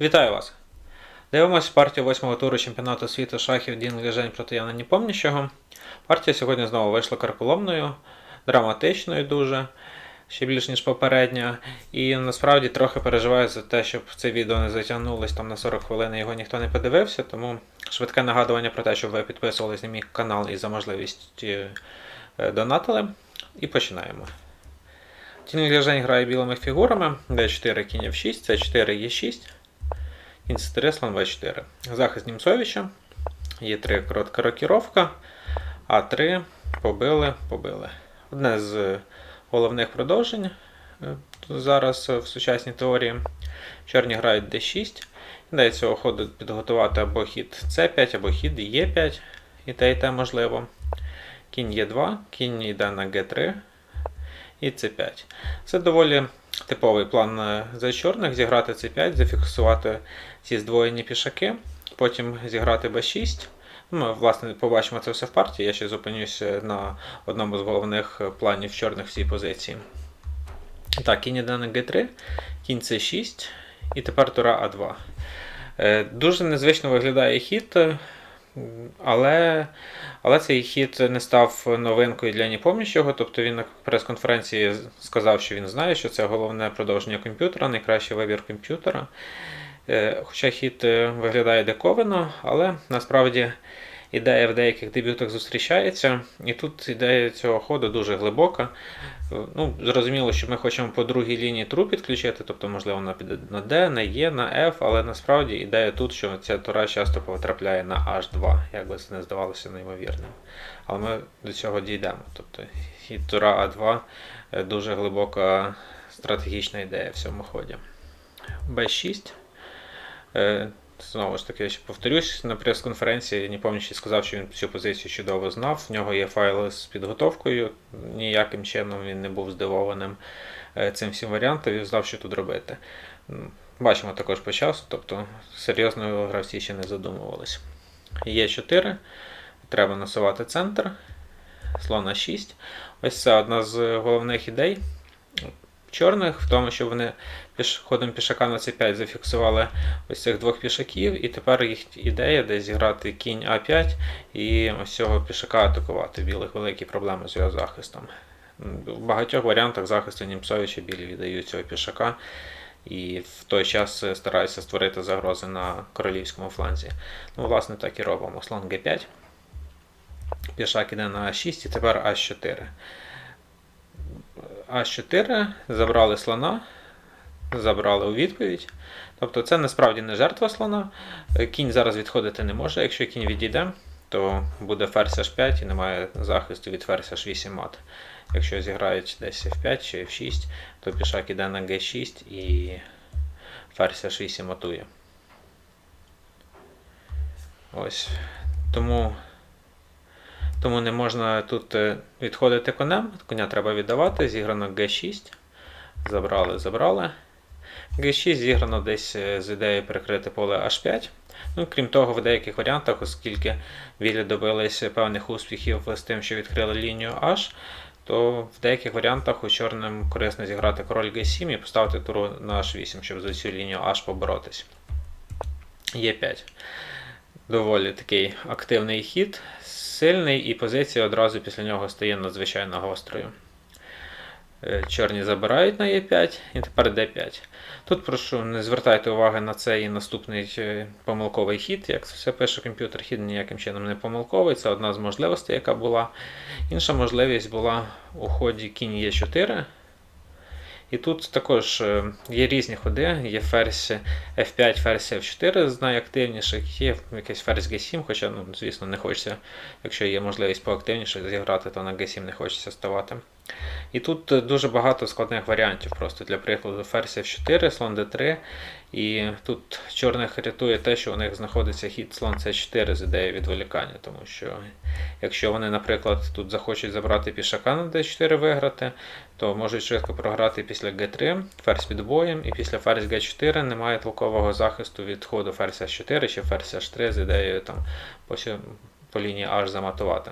Вітаю вас! Дивимося партію восьмого туру чемпіонату світу шахів Дін Ліжень проти Яна Ніпомніщого. Партія сьогодні знову вийшла карколомною, драматичною дуже, ще більш ніж попередня. І насправді трохи переживаю за те, щоб це відео не затягнулось там на 40 хвилин і його ніхто не подивився. Тому швидке нагадування про те, щоб ви підписувались на мій канал і за можливості е, донатили. І починаємо. Тінь Ліжень грає білими фігурами, d4 кінь f6, c4 e6. Кінь c3, слон v4. Захист Німцовича. Є 3 коротка рокіровка. А3 побили, побили. Одне з головних продовжень е, зараз в сучасній теорії. Чорні грають d6. Ідея цього ходу підготувати або хід c5, або хід e5. І те, і те можливо. Кінь e2, кінь йде на g3 і c5. Це доволі типовий план е, за чорних: зіграти c5, зафіксувати ці здвоєні пішаки, потім зіграти b6. Ми, власне, побачимо це все в партії. Я ще зупинюся на одному з головних планів чорних в цій позиції. Так, кінь іде на g3, кінь c6, і тепер тура А2. Е, Дуже незвично виглядає хід, е, але, але цей хід не став новинкою для Ніпомніщого. Тобто він на прес-конференції сказав, що він знає, що це головне продовження комп'ютера, найкращий вибір комп'ютера. Е, Хоча хід е, виглядає диковано, але насправді ідея в деяких дебютах зустрічається. І тут ідея цього ходу дуже глибока. Ну, Зрозуміло, що ми хочемо по другій лінії тру підключити, тобто, можливо, на піде на D, на E, на F, але насправді ідея тут, що ця тура часто потрапляє на H2, як би це не здавалося неймовірним. Але ми до цього дійдемо. Тобто хід тура А2 е, дуже глибока стратегічна ідея в цьому ході. B6. Е, Знову ж таки, я ще повторюсь, на прес-конференції Ніпомніч сказав, що він цю позицію чудово знав. В нього є файли з підготовкою. Ніяким чином він не був здивованим е, цим всім варіантом і знав, що тут робити. Бачимо також по часу, тобто серйозно гравці ще не задумувались. Є 4. Треба насувати центр. Слон на 6. Ось це одна з головних ідей чорних, в тому, що вони піш, ходом пішака на c5 зафіксували ось цих двох пішаків, і тепер їх ідея десь зіграти кінь А5 і ось цього пішака атакувати. Білих великі проблеми з його захистом. В багатьох варіантах захисту Німцовича білі віддають цього пішака. І в той час стараються створити загрози на королівському фланзі. Ну, власне, так і робимо. Слон Г5. Пішак іде на А6 і тепер А4. А4 забрали слона, забрали у відповідь. Тобто це насправді не жертва слона. Кінь зараз відходити не може. Якщо кінь відійде, то буде ферзь H5 і немає захисту від ферзь H8 мат. Якщо зіграють десь F5 чи F6, то пішак іде на G6 і ферзь H8 матує. Ось. Тому тому не можна тут е, відходити конем. Коня треба віддавати. Зіграно G6. Забрали, забрали. G6 зіграно десь е, з ідеєю перекрити поле H5. Ну, Крім того, в деяких варіантах, оскільки білі добилися певних успіхів з тим, що відкрили лінію H, то в деяких варіантах у чорним корисно зіграти король G7 і поставити туру на H8, щоб за цю лінію H поборотись. Е5. Доволі такий активний хід сильний, і позиція одразу після нього стає надзвичайно гострою. Е, Чорні забирають на Е5 і тепер Д5. Тут прошу не звертайте уваги на цей наступний е, помилковий хід. Як все пише комп'ютер, хід ніяким чином не помилковий. Це одна з можливостей, яка була. Інша можливість була у ході кінь Е4. І тут також е, є різні ходи, є ферзь F5, ферзь F4 з найактивніших, є якийсь ферзь G7, хоча, ну, звісно, не хочеться, якщо є можливість поактивніше зіграти, то на G7 не хочеться ставати. І тут е, дуже багато складних варіантів. Просто для прикладу ферзь F4, слон D3. І тут чорних рятує те, що у них знаходиться хід слон C4 з ідеєю відволікання, тому що якщо вони, наприклад, тут захочуть забрати пішака на D4 виграти, то можуть швидко програти після G3, ферзь під боєм, і після ферзь G4 немає толкового захисту від ходу ферзь H4 чи ферзь H3 з ідеєю там, по, по лінії H заматувати.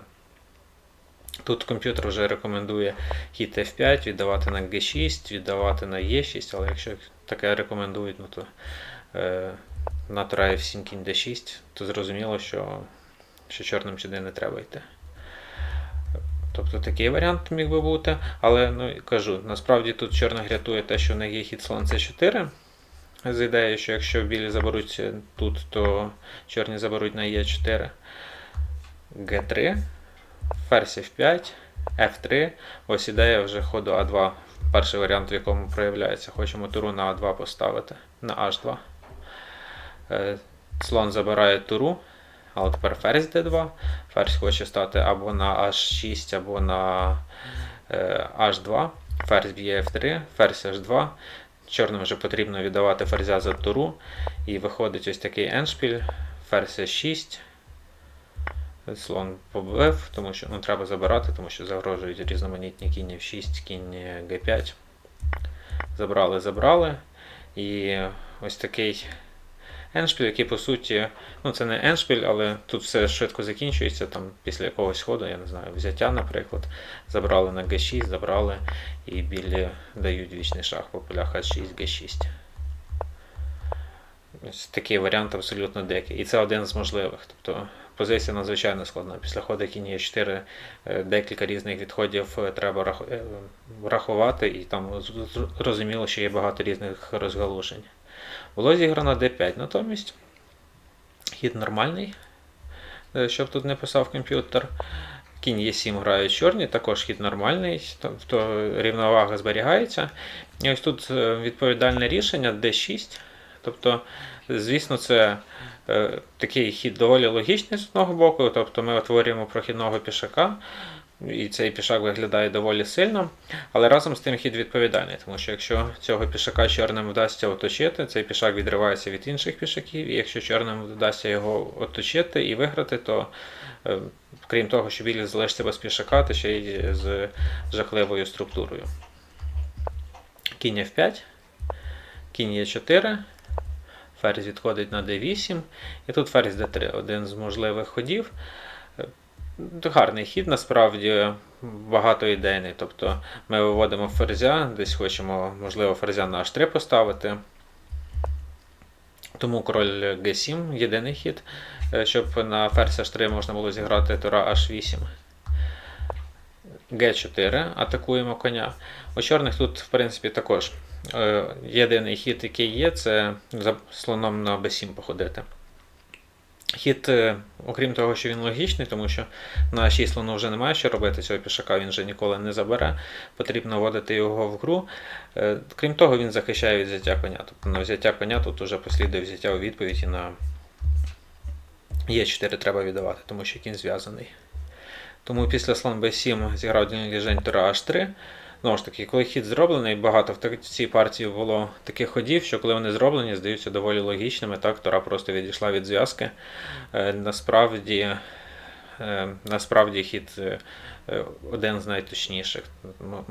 Тут комп'ютер вже рекомендує хід F5, віддавати на G6, віддавати на E6, але якщо таке рекомендують, ну то е, на тура F7 кінь D6, то зрозуміло, що, що чорним сюди не треба йти. Тобто такий варіант міг би бути. Але ну, кажу, насправді тут чорних рятує те, що в них є хід слон C4. З ідеєю, що якщо білі заберуть тут, то чорні заберуть на Е4. Г3, ферзь F5, F3. Ось ідея вже ходу А2. Перший варіант, в якому проявляється. Хочемо туру на А2 поставити, на H2. Е, Слон забирає туру, але тепер ферзь d2. Ферзь хоче стати або на H6, або на е, H2. Ферзь б'є F3, ферзь H2. Чорним вже потрібно віддавати ферзя за туру. І виходить ось такий еншпіль. Ферзь 6. Слон побив, тому що ну, треба забирати, тому що загрожують різноманітні кінь F6, кінь G5. Забрали, забрали. І ось такий еншпіль, який по суті, ну це не еншпіль, але тут все швидко закінчується. Там після якогось ходу, я не знаю, взяття, наприклад. Забрали на G6, забрали і білі дають вічний шах по полях H6, G6. Ось такий варіант абсолютно дикий. І це один з можливих. Тобто позиція надзвичайно складна. Після ходу кінь є 4 декілька різних відходів е, треба е, врахувати, і там зрозуміло, що є багато різних розгалушень. Було зіграно D5, натомість хід нормальний, е, щоб тут не писав комп'ютер. Кінь Е7 грають чорні, також хід нормальний, тобто рівновага зберігається. І ось тут е, відповідальне рішення D6. Тобто, звісно, це е, такий хід доволі логічний з одного боку. Тобто ми утворюємо прохідного пішака, і цей пішак виглядає доволі сильно, але разом з тим хід відповідальний, тому що якщо цього пішака чорним вдасться оточити, цей пішак відривається від інших пішаків, і якщо чорним вдасться його оточити і виграти, то е, крім того, що білі залишиться без пішака, то ще й з жахливою структурою. Кінь F5, кінь Е4, ферзь відходить на D8, і тут ферзь D3, один з можливих ходів. Е, Гарний хід, насправді багатоідейний. Тобто ми виводимо ферзя, десь хочемо, можливо, ферзя на H3 поставити. Тому король G7 єдиний хід, е, щоб на ферзь H3 можна було зіграти тура H8. G4, атакуємо коня. У чорних тут, в принципі, також єдиний хід, який є, це за слоном на B7 походити. Хід, е, окрім того, що він логічний, тому що на 6 слону вже немає що робити, цього пішака він вже ніколи не забере. Потрібно вводити його в гру. Е, Крім того, він захищає від взяття коня. Тобто на взяття коня тут вже послідує взяття у відповідь і на Е4 треба віддавати, тому що кінь зв'язаний. Тому після слон b7 зіграв Дінліжень тура h3. Знову ж таки, коли хід зроблений, багато в цій партії було таких ходів, що коли вони зроблені, здаються доволі логічними. Так, Тора просто відійшла від зв'язки. Е, насправді, е, насправді хід е, один з найточніших,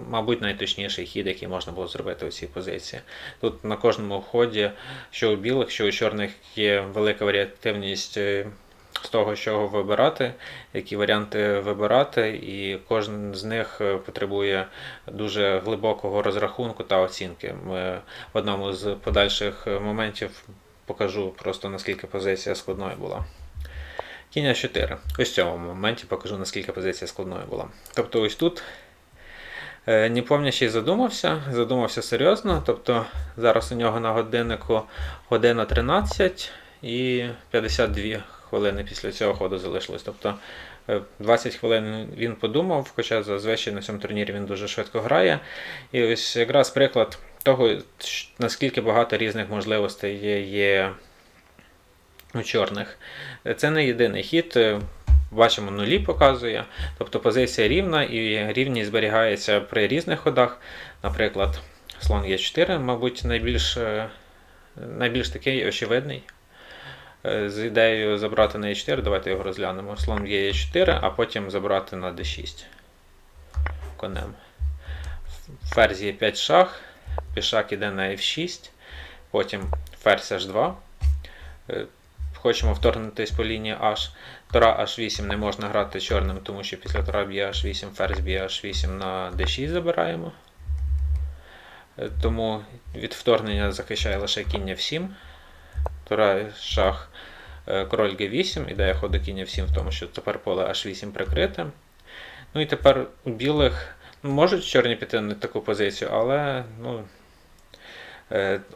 мабуть, найточніший хід, який можна було зробити у цій позиції. Тут на кожному ході, що у білих, що у чорних є велика варіативність. З того, чого вибирати, які варіанти вибирати, і кожен з них е, потребує дуже глибокого розрахунку та оцінки. Ми в одному з подальших е, моментів покажу просто наскільки позиція складною була. Кінь 4. Ось в цьому моменті покажу, наскільки позиція складною була. Тобто ось тут е, Непомнящий задумався, задумався серйозно. Тобто зараз у нього на годиннику година 13 і 52 хвилини після цього ходу залишилось. Тобто е, 20 хвилин він подумав, хоча зазвичай на цьому турнірі він дуже швидко грає. І ось якраз приклад того, наскільки багато різних можливостей є, у чорних. Е, Це не єдиний хід. е, Бачимо, нулі показує, тобто позиція рівна і рівність зберігається при різних ходах. Наприклад, слон Е4, мабуть, найбільш, е, найбільш такий очевидний. Е, З ідеєю забрати на Е4, давайте його розглянемо. Слон є Е4, а потім забрати на D6 конем. Ферзь є 5 шах, пішак іде на F6, потім ферзь H2. Е, Хочемо вторгнутися по лінії H. Тура H8 не можна грати чорним, тому що після тура б'є H8, ферзь б'є H8 на D6 забираємо. Е, Тому від вторгнення захищає лише кінь F7. Тура шах е, король Г8, ідея ходу кінь F7 в тому, що тепер поле H8 прикрите. Ну і тепер у білих ну, можуть чорні піти на таку позицію, але ну, е,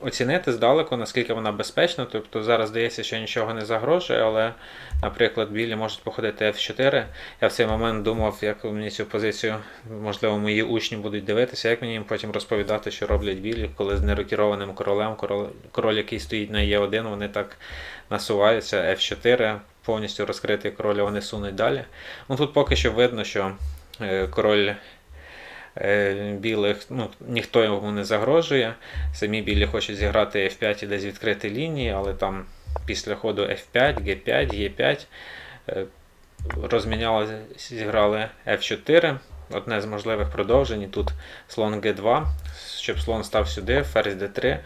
оцінити здалеку, наскільки вона безпечна. Тобто зараз здається, що нічого не загрожує, але, наприклад, білі можуть походити F4. Я в цей момент думав, як мені цю позицію, можливо, мої учні будуть дивитися, як мені їм потім розповідати, що роблять білі, коли з нерокерованим королем, король, король який стоїть на Е1, вони так насуваються, F4, повністю розкритий король, вони сунуть далі. Ну тут поки що видно, що е, король е, білих, ну, ніхто йому не загрожує. Самі білі хочуть зіграти F5 і десь відкрити лінії, але там після ходу F5, G5, E5 е, розміняли, зіграли F4. Одне з можливих продовжень. Тут слон G2, щоб слон став сюди, ферзь D3.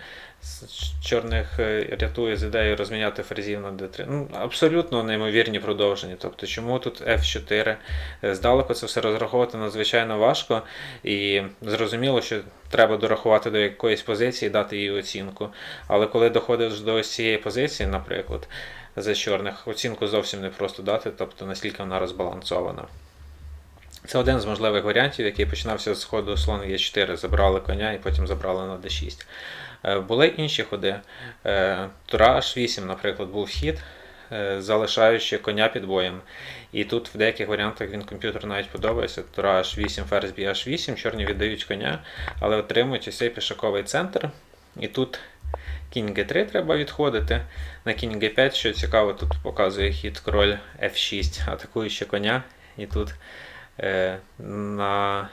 Чорних е, рятує з ідеєю розміняти ферзів на D3. Ну, абсолютно неймовірні продовження. Тобто, чому тут F4? Е, Здалеку це все розраховувати надзвичайно важко, і зрозуміло, що треба дорахувати до якоїсь позиції, дати їй оцінку. Але коли доходиш до ось цієї позиції, наприклад, за чорних, оцінку зовсім не просто дати, тобто наскільки вона розбалансована. Це один з можливих варіантів, який починався з ходу слон Е4, забрали коня і потім забрали на d6. Е, Були інші ходи. Е, Тура H8, наприклад, був хід, е, залишаючи коня під боєм. І тут в деяких варіантах він комп'ютер навіть подобається. Тура H8, ферзь б'є H8, чорні віддають коня, але отримують ось цей пішаковий центр. І тут кінь G3 треба відходити. На кінь G5, що цікаво, тут показує хід король F6, атакуючи коня. І тут е, на,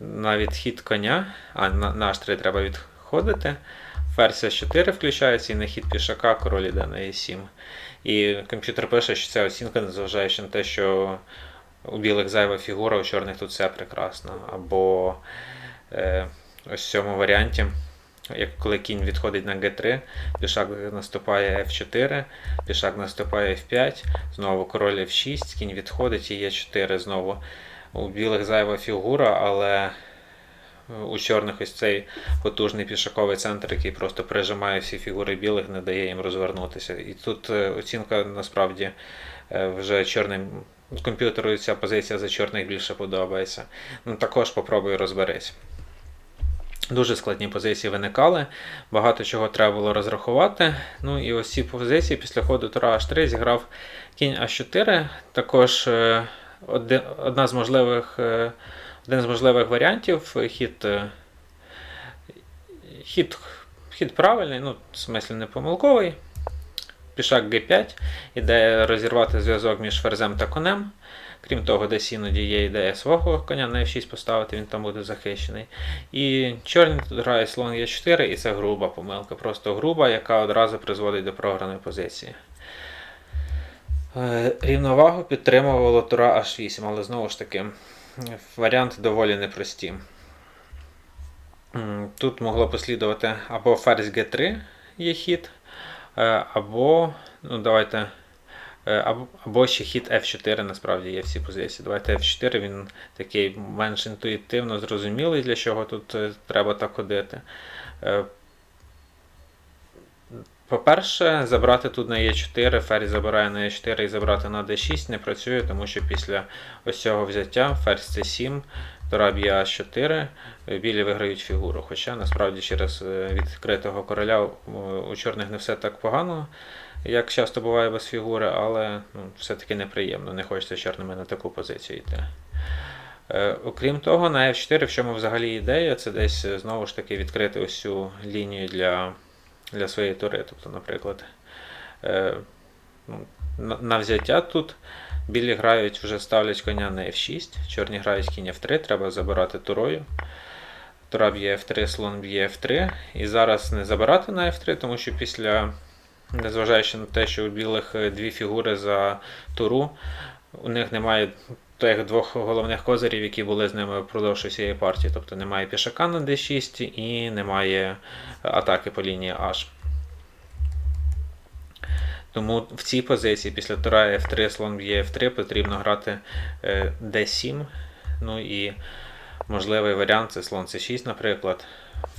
на відхід коня, а на, на H3 треба відходити. Ферзь 4 включається і на хід пішака король іде на E7. І комп'ютер пише, що ця оцінка, незважаючи на те, що у білих зайва фігура, у чорних тут все прекрасно. Або е, ось в цьому варіанті. Як коли кінь відходить на G3, пішак наступає F4, пішак наступає F5, знову король F6, кінь відходить і Е4 знову. У білих зайва фігура, але у чорних ось цей потужний пішаковий центр, який просто прижимає всі фігури білих, не дає їм розвернутися. І тут е, оцінка насправді е, вже чорним комп'ютеру ця позиція за чорних більше подобається. Ну також попробуй розберись. Дуже складні позиції виникали, багато чого треба було розрахувати. Ну і ось ці позиції після ходу Тура H3 зіграв кінь А4. Також е, одна з можливих, е, один з можливих варіантів хід, е, хід, хід правильний, ну, в смислі не помилковий. Пішак G5, ідея розірвати зв'язок між ферзем та конем. Крім того, десь іноді є ідея свого коня на F6 поставити, він там буде захищений. І чорний тут грає слон Е4, і це груба помилка, просто груба, яка одразу призводить до програної позиції. Е, Рівновагу підтримувало тура H8, але знову ж таки, варіанти доволі непрості. Тут могло послідувати або ферзь G3 є хід, е, або, ну давайте. Е, Або, ще хід F4 насправді є всі позиції. Давайте F4, він такий менш інтуїтивно зрозумілий, для чого тут треба так ходити. Е, По-перше, забрати тут на E4, ферзь забирає на E4 і забрати на D6 не працює, тому що після ось цього взяття ферзь C7, тура б'є А4, е, білі виграють фігуру. Хоча насправді через е, відкритого короля у- у чорних не все так погано як часто буває без фігури, але ну, все-таки неприємно, не хочеться чорними на таку позицію йти. Е, окрім того, на F4, в чому взагалі ідея, це десь е, знову ж таки відкрити ось цю лінію для, для своєї тури. Тобто, наприклад, е, ну, на, взяття тут білі грають, вже ставлять коня на F6, чорні грають кінь F3, треба забирати турою. Тура б'є F3, слон б'є F3. І зараз не забирати на F3, тому що після незважаючи на те, що у білих е, дві фігури за туру, у них немає тих двох головних козирів, які були з ними впродовж усієї партії. Тобто немає пішака на d6 і немає атаки по лінії H. Тому в цій позиції після тура F3, слон б'є F3 потрібно грати е, D7. Ну і можливий варіант це слон C6, наприклад.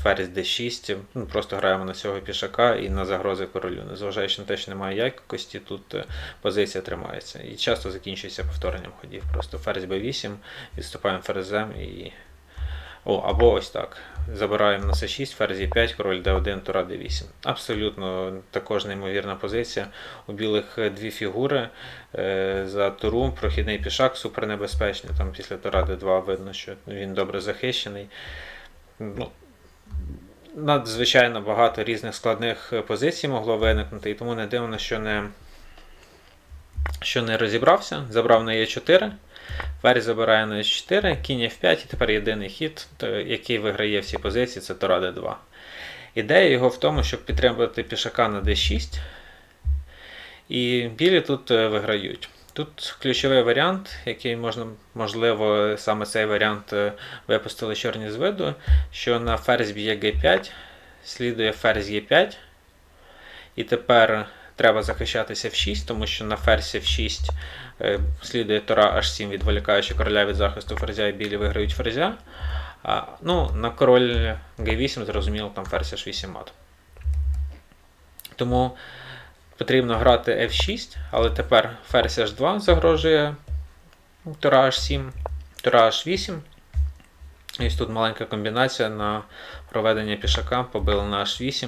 Ферзь d6. Ну, просто граємо на цього пішака і на загрози королю. Незважаючи на те, що немає якості, тут е, позиція тримається. І часто закінчується повторенням ходів. Просто ферзь b8, відступаємо ферзем і. О, або ось так. Забираємо на c6, ферзь e5, король d1, тура d8. Абсолютно також неймовірна позиція. У білих е, дві фігури е, за туру, прохідний пішак супернебезпечний. Там після тура d2 видно, що він добре захищений. Ну, надзвичайно багато різних складних е, позицій могло виникнути, і тому не дивно, що не, що не розібрався. Забрав на Е4. Ферзь забирає на Е4, кінь F5, і тепер єдиний хід, який виграє всі позиції, це Тора D2. Ідея його в тому, щоб підтримувати пішака на D6. І білі тут е, виграють. Тут ключовий варіант, який можна, можливо, саме цей варіант е, випустили чорні з виду, що на ферзь б'є G5, слідує ферзь Е5. І тепер треба захищатися в 6, тому що на ферзь F6 е, слідує Тора H7, відволікаючи короля від захисту ферзя, і білі виграють ферзя. А, ну, на король G8, зрозуміло, там ферзь H8 мат. Тому потрібно грати F6, але тепер ферзь H2 загрожує Тора H7, Тора H8. І ось тут маленька комбінація на проведення пішака. Побили на H8,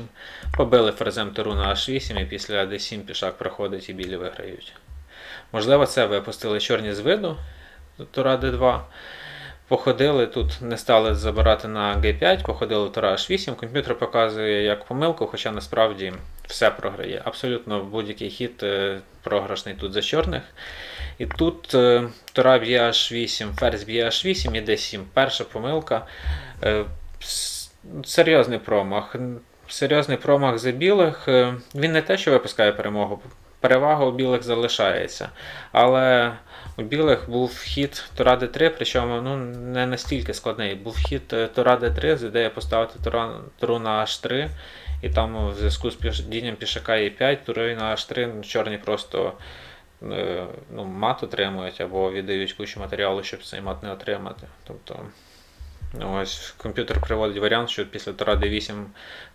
побили ферзем Тору на H8, і після D7 пішак проходить і білі виграють. Можливо, це випустили чорні з виду Тура D2. Походили тут, не стали забирати на G5, походили Тура H8. Комп'ютер показує як помилку, хоча насправді все програє. Абсолютно будь-який хід е, програшний тут за чорних. І тут Тура б'є H8, ферзь б'є H8 і D7. Перша помилка. Е, серйозний промах. Серйозний промах за білих. Е, Він не те, що випускає перемогу. Перевага у білих залишається. Але у білих був хід Тура D3, причому ну, не настільки складний. Був хід е, Тура D3 з ідеєю поставити Туру на H3. І там в зв'язку з падінням пішака E5, тури на H3 ну, чорні просто е, ну, мат отримують або віддають кучу матеріалу, щоб цей мат не отримати. Тобто, ну, ось комп'ютер приводить варіант, що після Тура D8,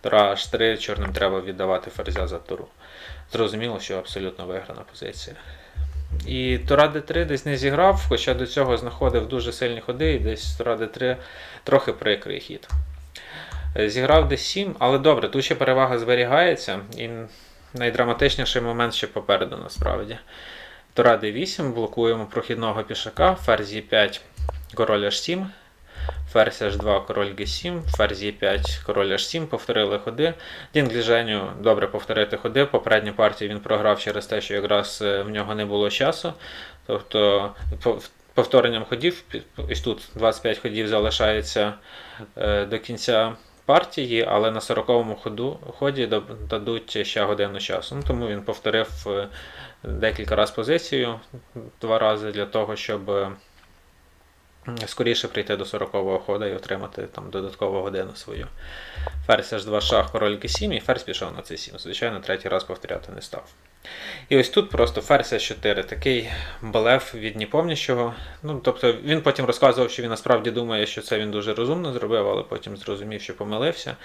Тура H3 чорним треба віддавати ферзя за туру. Зрозуміло, що абсолютно виграна позиція. І Тура D3 десь не зіграв, хоча до цього знаходив дуже сильні ходи, і десь Тура D3 трохи прикрий хід. Зіграв D7, але добре, тут ще перевага зберігається, і найдраматичніший момент ще попереду насправді. Тура D8, блокуємо прохідного пішака, ферзь E5, король H7, ферзь H2, король G7, ферзь E5, король H7, повторили ходи. Дінглі Женю добре повторити ходи. Попередню партію він програв через те, що якраз е, в нього не було часу. Тобто повторенням ходів, ось тут 25 ходів залишається е, до кінця партії, але на 40-му ходу, ході дадуть ще годину часу. Ну, тому він повторив е, декілька разів позицію, два рази для того, щоб скоріше прийти до 40-го ходу і отримати там додаткову годину свою. Ферзь H2 шах, король G7 і ферзь пішов на C7. Звичайно, третій раз повторяти не став. І ось тут просто ферзь H4, такий блеф від ніпомнящого. Ну, тобто він потім розказував, що він насправді думає, що це він дуже розумно зробив, але потім зрозумів, що помилився.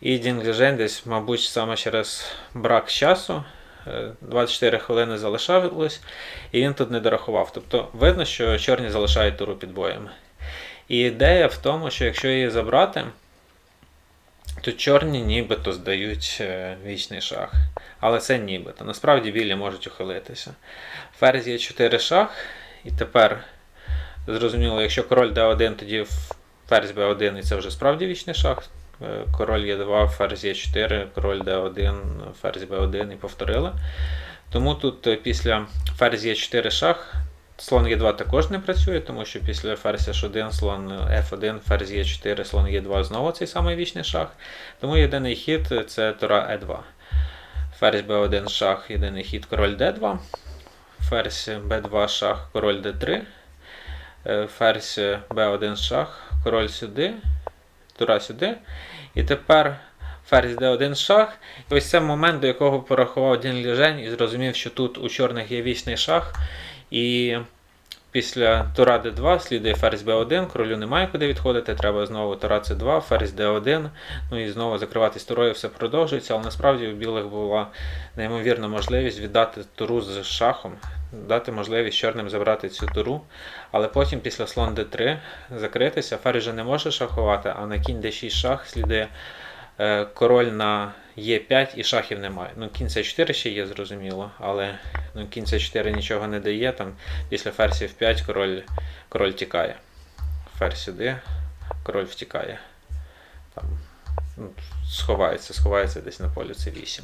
І Дінгліжен десь, мабуть, саме через брак часу. Е, 24 хвилини залишалось, і він тут не дорахував. Тобто видно, що чорні залишають туру під боєм. І ідея в тому, що якщо її забрати, то чорні нібито здають е, вічний шах. Але це нібито. Насправді білі можуть ухилитися. Ферзь є 4 шах, і тепер зрозуміло, якщо король d1, тоді ферзь b1, і це вже справді вічний шах. Е, Король Е2, ферзь Е4, король d1, ферзь b1 і повторили. Тому тут е, після ферзь Е4 шах Слон Е2 також не працює, тому що після ферзь H1, слон F1, ферзь Е4, слон Е2 знову цей самий вічний шах. Тому єдиний хід це Тора Е2. Ферзь Б1 шах, єдиний хід король Д2. Ферзь Б2 шах, король Д3. Е, Ферзь Б1 шах, король сюди, Тура сюди. І тепер ферзь Д1 шах. І ось це момент, до якого порахував Дін Ліжень і зрозумів, що тут у чорних є вічний шах. І після тура d2 слідує ферзь b1, королю немає куди відходити, треба знову тура c2, ферзь d1, ну і знову закриватись турою, все продовжується, але насправді у білих була неймовірна можливість віддати туру з шахом, дати можливість чорним забрати цю туру, але потім після слон d3 закритися, ферзь вже не може шахувати, а на кінь d6 шах слідує е, король на Е5 і шахів немає. Ну, кінь С4 ще є, зрозуміло, але ну, кінь С4 нічого не дає. Там після ферзь F5 король, король тікає. Ферзь сюди, король втікає. Там, ну, сховається, сховається десь на полі С8.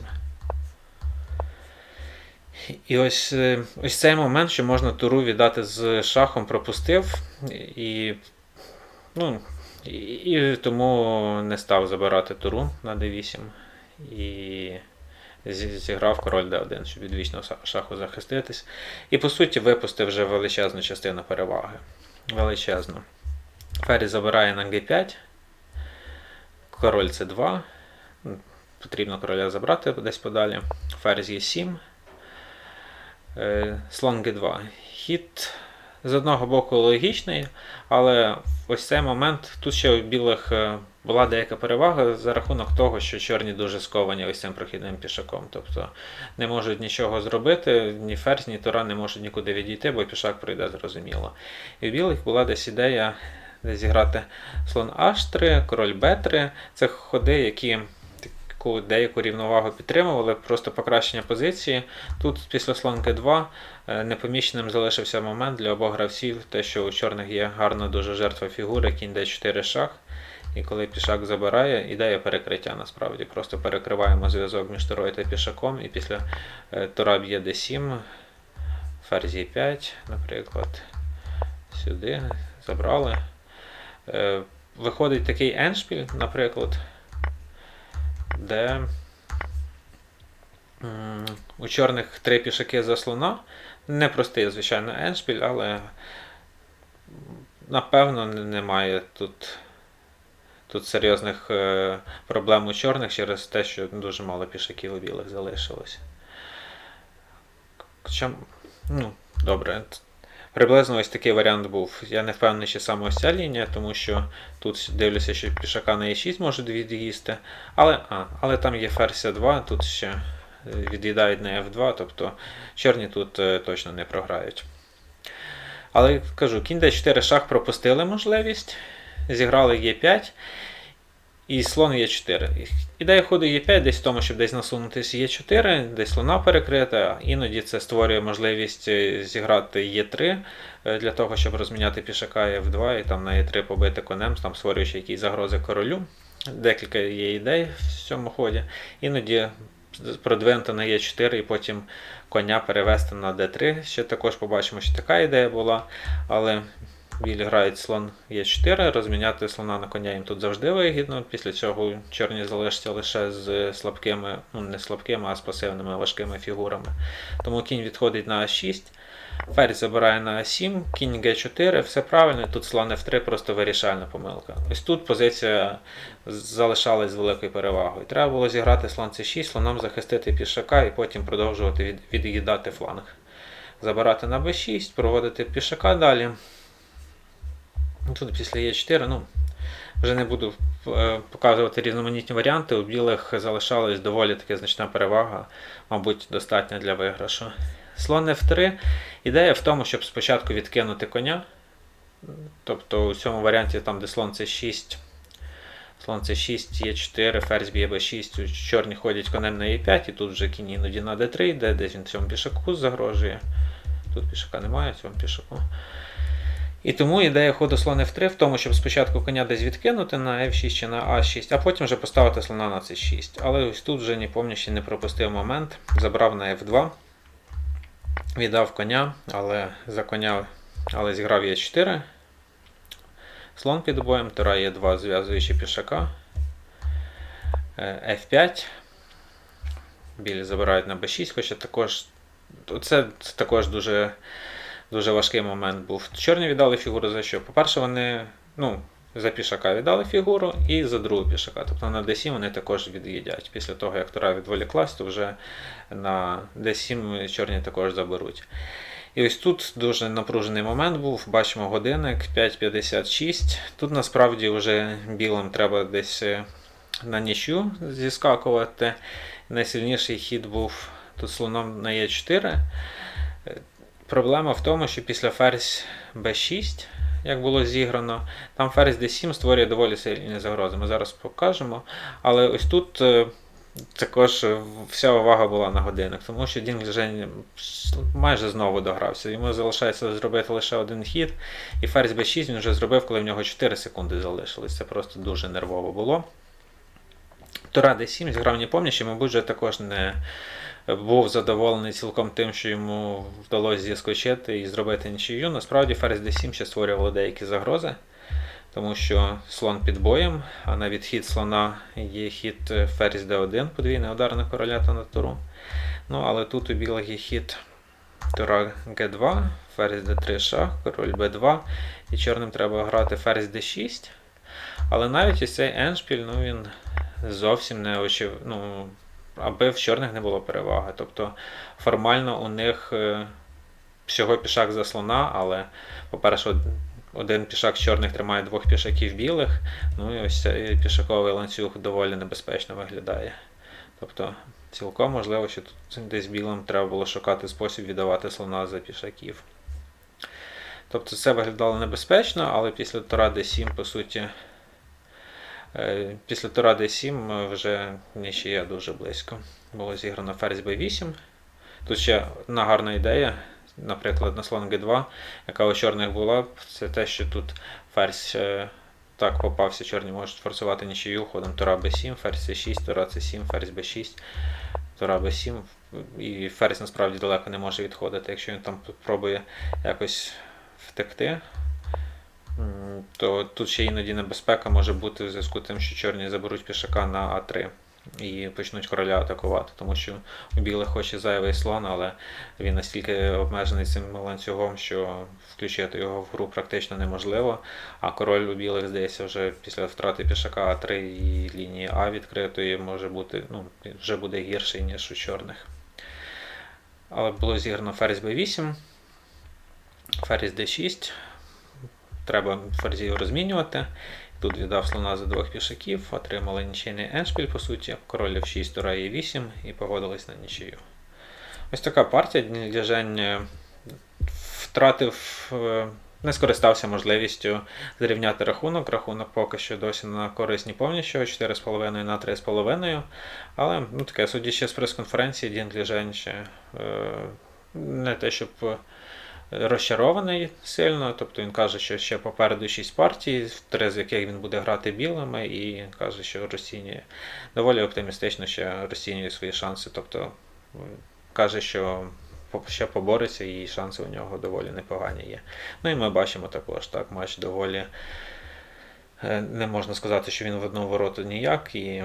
І ось, е, ось цей момент, що можна туру віддати з шахом, пропустив. І, ну, і, і тому не став забирати туру на d8 і зіграв король d1, щоб від вічного шаху захиститись. І по суті випустив вже величезну частину переваги. Величезну. Ферзь забирає на g5, король c2. Потрібно короля забрати десь подалі. Ферзь e7. Е, Слон G2. Хід з одного боку логічний, але ось цей момент тут ще у білих е, була деяка перевага за рахунок того, що чорні дуже сковані ось цим прохідним пішаком. Тобто не можуть нічого зробити, ні ферзь, ні тура не можуть нікуди відійти, бо пішак пройде зрозуміло. І у білих була десь ідея зіграти слон H3, король B3. Це ходи, які таку деяку рівновагу підтримували, просто покращення позиції. Тут після слонки 2 е, непоміченим залишився момент для обох гравців, те, що у чорних є гарна дуже жертва фігури, кінь d4 шах. І коли пішак забирає, ідея перекриття насправді. Просто перекриваємо зв'язок між турою та пішаком, і після е, тура б'є d7, ферзь e5, наприклад. Сюди забрали. Е, Виходить такий еншпіль, наприклад, де у чорних три пішаки за слона. Непростий, звичайно, еншпіль, але напевно немає тут, тут серйозних е, проблем у чорних через те, що дуже мало пішаків у білих залишилось. Хоча, ну, добре. Приблизно ось такий варіант був. Я не впевнений, що саме ось ця лінія, тому що тут дивлюся, що пішака на e6 можуть від'їсти. Але, а, але там є ферзь 2, тут ще е, від'їдають на f2, тобто чорні тут е, точно не програють. Але кажу, кінь d4 шах пропустили можливість, зіграли e5 і слон e4. Ідея ходу e5 десь в тому, щоб десь насунутися e4, десь слона перекрити, а іноді це створює можливість е, зіграти e3 е, для того, щоб розміняти пішака f2 і там на e3 побити конем, там створюючи якісь загрози королю. Декілька є ідей в цьому ході. Іноді продвинути на e4 і потім коня перевести на d3. Ще також побачимо, що така ідея була. Але білі грають слон e4, розміняти слона на коня їм тут завжди вигідно. Після цього чорні залишаться лише з слабкими, ну не слабкими, а з пасивними важкими фігурами. Тому кінь відходить на a6. Ферзь забирає на А7, кінь Г4, все правильно, тут слон F3 просто вирішальна помилка. Ось тут позиція залишалась з великою перевагою. Треба було зіграти слон С6, слоном захистити пішака і потім продовжувати від, від'їдати фланг. Забирати на Б6, проводити пішака далі. Тут після Е4, ну, вже не буду е, показувати різноманітні варіанти. У білих залишалась доволі таки значна перевага, мабуть, достатня для виграшу. Слон F3. Ідея в тому, щоб спочатку відкинути коня. Тобто у цьому варіанті, там, де слон С6, слон С6, Е4, ферзь б'є Б6, чорні ходять конем на Е5, і тут вже кінь іноді на Д3 йде, десь він цьому пішаку загрожує. Тут пішака немає, цьому пішаку. І тому ідея ходу слон F3 в тому, щоб спочатку коня десь відкинути на F6 чи на А6, а потім вже поставити слона на C6. Але ось тут вже не повністю не пропустив момент, забрав на F2, віддав коня, але за коня але зіграв Е4. Слон під боєм, тура Е2, зв'язуючи пішака. Е, F5. Білі забирають на B6, хоча також. Це, це також дуже дуже важкий момент був. Чорні віддали фігуру за що? По-перше, вони ну, за пішака віддали фігуру і за другу пішака. Тобто на D7 вони також від'їдять. Після того, як тура відволіклась, то вже на D7 чорні також заберуть. І ось тут дуже напружений момент був. Бачимо годинник 5.56. Тут насправді вже білим треба десь е, на нічю зіскакувати. Найсильніший хід був тут слоном на Е4. Проблема в тому, що після ферзь b6, як було зіграно, там ферзь d7 створює доволі сильні загрози. Ми зараз покажемо. Але ось тут е, також е, вся увага була на годинник, тому що Дінг Жень майже знову догрався. Йому залишається зробити лише один хід, і ферзь b6 він вже зробив, коли в нього 4 секунди залишилось. Це просто дуже нервово було. Тура d7 зіграв Непомнящий, мабуть, вже також не був задоволений цілком тим, що йому вдалося зіскочити і зробити нічию. Насправді ферзь d7 ще створювало деякі загрози, тому що слон під боєм, а на відхід слона є хід ферзь d1, подвійний удар на короля та на туру. Ну, але тут у білих є хід тура g2, ферзь d3 шах, король b2, і чорним треба грати ферзь d6. Але навіть ось цей еншпіль, ну він зовсім не очів... ну, аби в чорних не було переваги. Тобто формально у них е, всього пішак за слона, але, по-перше, один пішак чорних тримає двох пішаків білих, ну і ось цей пішаковий ланцюг доволі небезпечно виглядає. Тобто, цілком можливо, що тут десь білим треба було шукати спосіб віддавати слона за пішаків. Тобто це виглядало небезпечно, але після Тора D7, по суті, Після тура d7 е, вже нічия дуже близько. Було зіграно ферзь b8. Тут ще одна гарна ідея, наприклад, на слон g2, яка у чорних була, це те, що тут ферзь е, так попався, чорні можуть форсувати нічию ходом тура b7, ферзь c6, тура c7, ферзь b6, тура b7. І ферзь насправді далеко не може відходити, якщо він там пробує якось втекти. То тут ще іноді небезпека може бути в зв'язку з тим, що чорні заберуть пішака на А3 і почнуть короля атакувати, тому що у білих хоче зайвий слон, але він настільки обмежений цим ланцюгом, що включити його в гру практично неможливо. А король у білих, здається, вже після втрати пішака А3 і лінії А відкритої може бути, ну, вже буде гірший, ніж у чорних. Але було зіграно ферзь b8, ферзь d6 треба ферзів розмінювати. Тут віддав слона за двох пішаків, отримали нічийний еншпіль, по суті, король f6, тура e8 і погодились на нічию. Ось така партія. Дніжень втратив, е, не скористався можливістю зрівняти рахунок. Рахунок поки що досі на користь повністю 4,5 на 3,5. Але ну, таке, судячи з прес-конференції, Дін Ліжень ще е, не те, щоб розчарований сильно. Тобто він каже, що ще попереду 6 партій, три з яких він буде грати білими, і каже, що розцінює доволі оптимістично ще розцінює свої шанси. Тобто каже, що ще побореться і шанси у нього доволі непогані є. Ну і ми бачимо також так, матч доволі. е, Не можна сказати, що він в одну вороту ніяк, і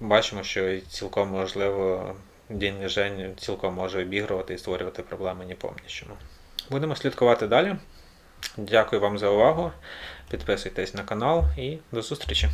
бачимо, що цілком можливо Дін Жень цілком може обігрувати і створювати проблеми ні повністю. Будемо слідкувати далі. Дякую вам за увагу. Підписуйтесь на канал і до зустрічі!